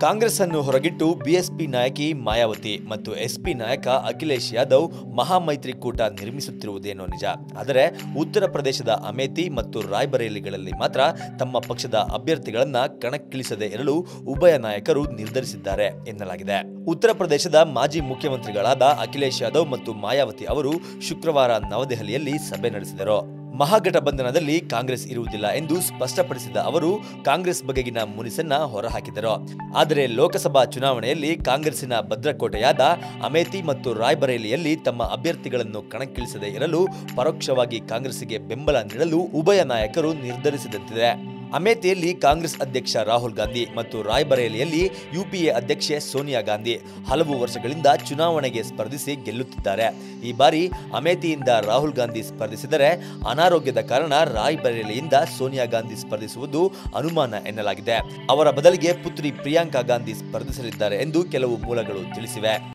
ಕಾಂಗ್ರೆಸ್ ಅನ್ನು ಹೊರಗಿಟ್ಟು ಬಿಎಸ್ಪಿ ನಾಯಕಿ ಮಾಯಾವತಿ ಮತ್ತು ಎಸ್ಪಿ ನಾಯಕ ಅಖಿಲೇಶ್ ಯಾದವ್ ಮಹಾಮೈತ್ರಿಕೂಟ ನಿರ್ಮಿಸುತ್ತಿರುವುದೇನೋ ನಿಜ. ಆದರೆ ಉತ್ತರ ಪ್ರದೇಶದ ಅಮೇಥಿ ಮತ್ತು ರಾಯ್ಬರೇಲಿಗಳಲ್ಲಿ ಮಾತ್ರ ತಮ್ಮ ಪಕ್ಷದ ಅಭ್ಯರ್ಥಿಗಳನ್ನು ಕಣಕ್ಕಿಳಿಸದೆ ಇರಲು ಉಭಯ ನಾಯಕರು ನಿರ್ಧರಿಸಿದ್ದಾರೆ ಎನ್ನಲಾಗಿದೆ. ಉತ್ತರ ಪ್ರದೇಶದ ಮಾಜಿ ಮುಖ್ಯಮಂತ್ರಿಗಳಾದ ಅಖಿಲೇಶ್ ಯಾದವ್ ಮತ್ತು ಮಾಯಾವತಿ ಅವರು ಶುಕ್ರವಾರ ನವದೆಹಲಿಯಲ್ಲಿ ಸಭೆ ನಡೆಸಿದರು. ಮಹಾಗಠಬಂಧನದಲ್ಲಿ ಕಾಂಗ್ರೆಸ್ ಇರುವುದಿಲ್ಲ ಎಂದು ಸ್ಪಷ್ಟಪಡಿಸಿದ ಅವರು, ಕಾಂಗ್ರೆಸ್ ಬಗೆಗಿನ ಮುನಿಸನ್ನ ಹೊರಹಾಕಿದರು. ಆದರೆ ಲೋಕಸಭಾ ಚುನಾವಣೆಯಲ್ಲಿ ಕಾಂಗ್ರೆಸ್ಸಿನ ಭದ್ರಕೋಟೆಯಾದ ಅಮೇಥಿ ಮತ್ತು ರಾಯ್ಬರೇಲಿಯಲ್ಲಿ ತಮ್ಮ ಅಭ್ಯರ್ಥಿಗಳನ್ನು ಕಣಕ್ಕಿಳಿಸದೇ ಇರಲು ಪರೋಕ್ಷವಾಗಿ ಕಾಂಗ್ರೆಸ್ಸಿಗೆ ಬೆಂಬಲ ನೀಡಲು ಉಭಯ ನಾಯಕರು ನಿರ್ಧರಿಸಿದಂತಿದೆ. ಅಮೇಥಿಯಲ್ಲಿ ಕಾಂಗ್ರೆಸ್ ಅಧ್ಯಕ್ಷ ರಾಹುಲ್ ಗಾಂಧಿ ಮತ್ತು ರಾಯ್ಬರೇಲಿಯಲ್ಲಿ ಯುಪಿಎ ಅಧ್ಯಕ್ಷೆ ಸೋನಿಯಾ ಗಾಂಧಿ ಹಲವು ವರ್ಷಗಳಿಂದ ಚುನಾವಣೆಗೆ ಸ್ಪರ್ಧಿಸಿ ಗೆಲ್ಲುತ್ತಿದ್ದಾರೆ. ಈ ಬಾರಿ ಅಮೇಥಿಯಿಂದ ರಾಹುಲ್ ಗಾಂಧಿ ಸ್ಪರ್ಧಿಸಿದರೆ ಅನಾರೋಗ್ಯದ ಕಾರಣ ರಾಯ್ಬರೇಲಿಯಿಂದ ಸೋನಿಯಾ ಗಾಂಧಿ ಸ್ಪರ್ಧಿಸುವುದು ಅನುಮಾನ ಎನ್ನಲಾಗಿದೆ. ಅವರ ಬದಲಿಗೆ ಪುತ್ರಿ ಪ್ರಿಯಾಂಕಾ ಗಾಂಧಿ ಸ್ಪರ್ಧಿಸಲಿದ್ದಾರೆ ಎಂದು ಕೆಲವು ಮೂಲಗಳು ತಿಳಿಸಿವೆ.